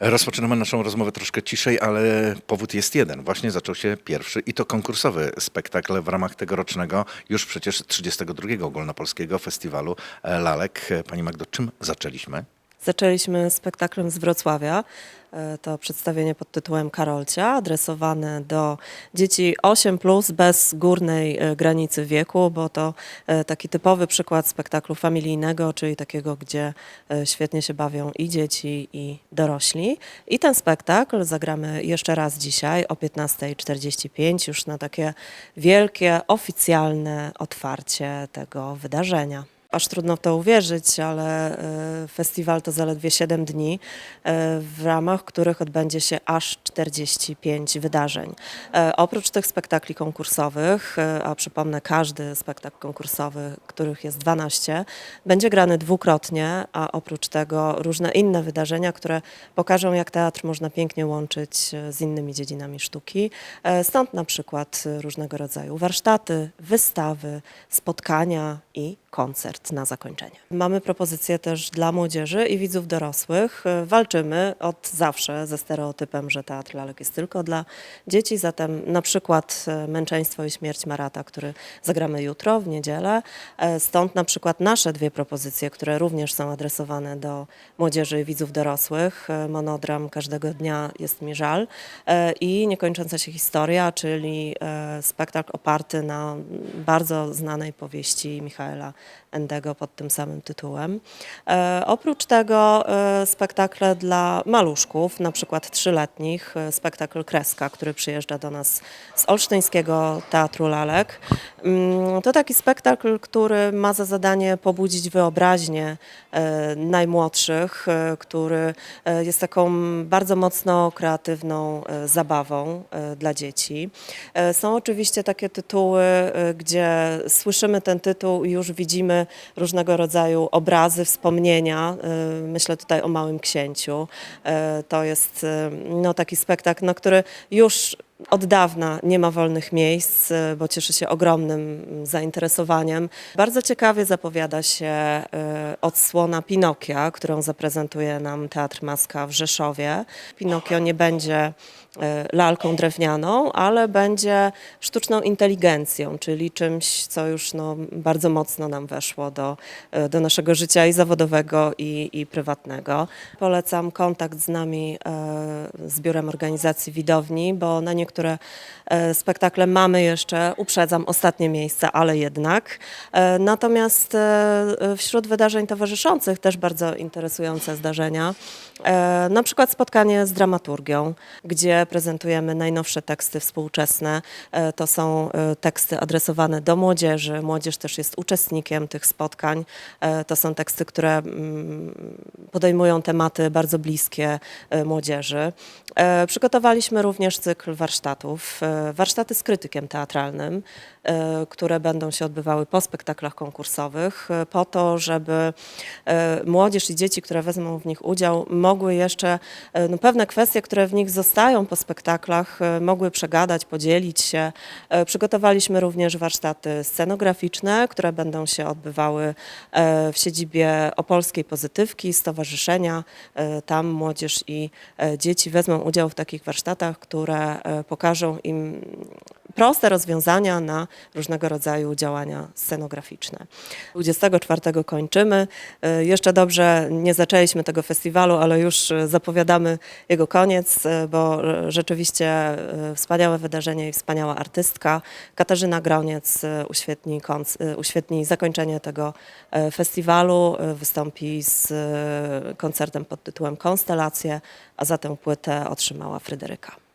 Rozpoczynamy naszą rozmowę troszkę ciszej, ale powód jest jeden. Właśnie zaczął się pierwszy i to konkursowy spektakl w ramach tegorocznego już przecież 32 Ogólnopolskiego Festiwalu e, Lalek. Pani Magdo, czym zaczęliśmy? Zaczęliśmy spektaklem z Wrocławia. E, To przedstawienie pod tytułem Karolcia, adresowane do dzieci 8 plus bez górnej e, granicy wieku, bo to e, taki typowy przykład spektaklu familijnego, czyli takiego, gdzie świetnie się bawią i dzieci, i dorośli. I ten spektakl zagramy jeszcze raz dzisiaj o 15.45, już na takie wielkie, oficjalne otwarcie tego wydarzenia. Aż trudno w to uwierzyć, ale e, festiwal to zaledwie 7 dni, e, w ramach których odbędzie się aż 45 wydarzeń. E, Oprócz tych spektakli konkursowych, a przypomnę, każdy spektakl konkursowy, których jest 12, będzie grany dwukrotnie, a oprócz tego różne inne wydarzenia, które pokażą, jak teatr można pięknie łączyć z innymi dziedzinami sztuki. Stąd na przykład różnego rodzaju warsztaty, wystawy, spotkania i koncert na zakończenie. Mamy propozycje też dla młodzieży i widzów dorosłych. Walczymy od zawsze ze stereotypem, że teatr lalek jest tylko dla dzieci, zatem na przykład e, Męczeństwo i śmierć Marata, który zagramy jutro w niedzielę. E, Stąd na przykład nasze dwie propozycje, które również są adresowane do młodzieży i widzów dorosłych. E, Monodram Każdego dnia jest mi żal i Niekończąca się historia, czyli spektakl oparty na bardzo znanej powieści Michaela Endego pod tym samym tytułem. E, oprócz tego e, spektakle dla maluszków, na przykład trzyletnich, e, spektakl Kreska, który przyjeżdża do nas z Olsztyńskiego Teatru Lalek. Mm, To taki spektakl, który ma za zadanie pobudzić wyobraźnię e, najmłodszych, e, który e, jest taką bardzo mocno kreatywną e, zabawą e, dla dzieci. E, Są oczywiście takie tytuły, e, gdzie słyszymy ten tytuł i już widzimy różnego rodzaju obrazy, wspomnienia. E, Myślę tutaj o Małym Księciu. E, To jest e, no, taki spektakl, no, który już od dawna nie ma wolnych miejsc, e, bo cieszy się ogromnym zainteresowaniem. Bardzo ciekawie zapowiada się e, odsłona Pinokia, którą zaprezentuje nam Teatr Maska w Rzeszowie. Pinokio nie będzie e, lalką drewnianą, ale będzie sztuczną inteligencją, czyli czymś, co już no, bardzo mocno nam weszło do, do naszego życia i zawodowego, i, i prywatnego. Polecam kontakt z nami, z Biurem Organizacji Widowni, bo na niektóre e, spektakle mamy jeszcze, uprzedzam, ostatnie miejsca, ale jednak. E, Natomiast e, wśród wydarzeń towarzyszących też bardzo interesujące zdarzenia. Na przykład spotkanie z dramaturgią, gdzie prezentujemy najnowsze teksty współczesne. To są teksty adresowane do młodzieży. Młodzież też jest uczestnikiem tych spotkań. To są teksty, które mm, podejmują tematy bardzo bliskie młodzieży. Przygotowaliśmy również cykl warsztatów, e, warsztaty z krytykiem teatralnym, e, które będą się odbywały po spektaklach konkursowych, e, po to, żeby młodzież i dzieci, które wezmą w nich udział, mogły jeszcze no, pewne kwestie, które w nich zostają po spektaklach, mogły przegadać, podzielić się. Przygotowaliśmy również warsztaty scenograficzne, które będą się odbywały w siedzibie Opolskiej Pozytywki, Stowarzyszenia. Tam młodzież i dzieci wezmą udział w takich warsztatach, które pokażą im proste rozwiązania na różnego rodzaju działania scenograficzne. 24 kończymy. E, Jeszcze dobrze nie zaczęliśmy tego festiwalu, ale już e, zapowiadamy jego koniec, e, bo rzeczywiście wspaniałe wydarzenie i wspaniała artystka. Katarzyna Groniec uświetni, uświetni zakończenie tego festiwalu, wystąpi z koncertem pod tytułem Konstelacje, a za tę płytę otrzymała Fryderyka.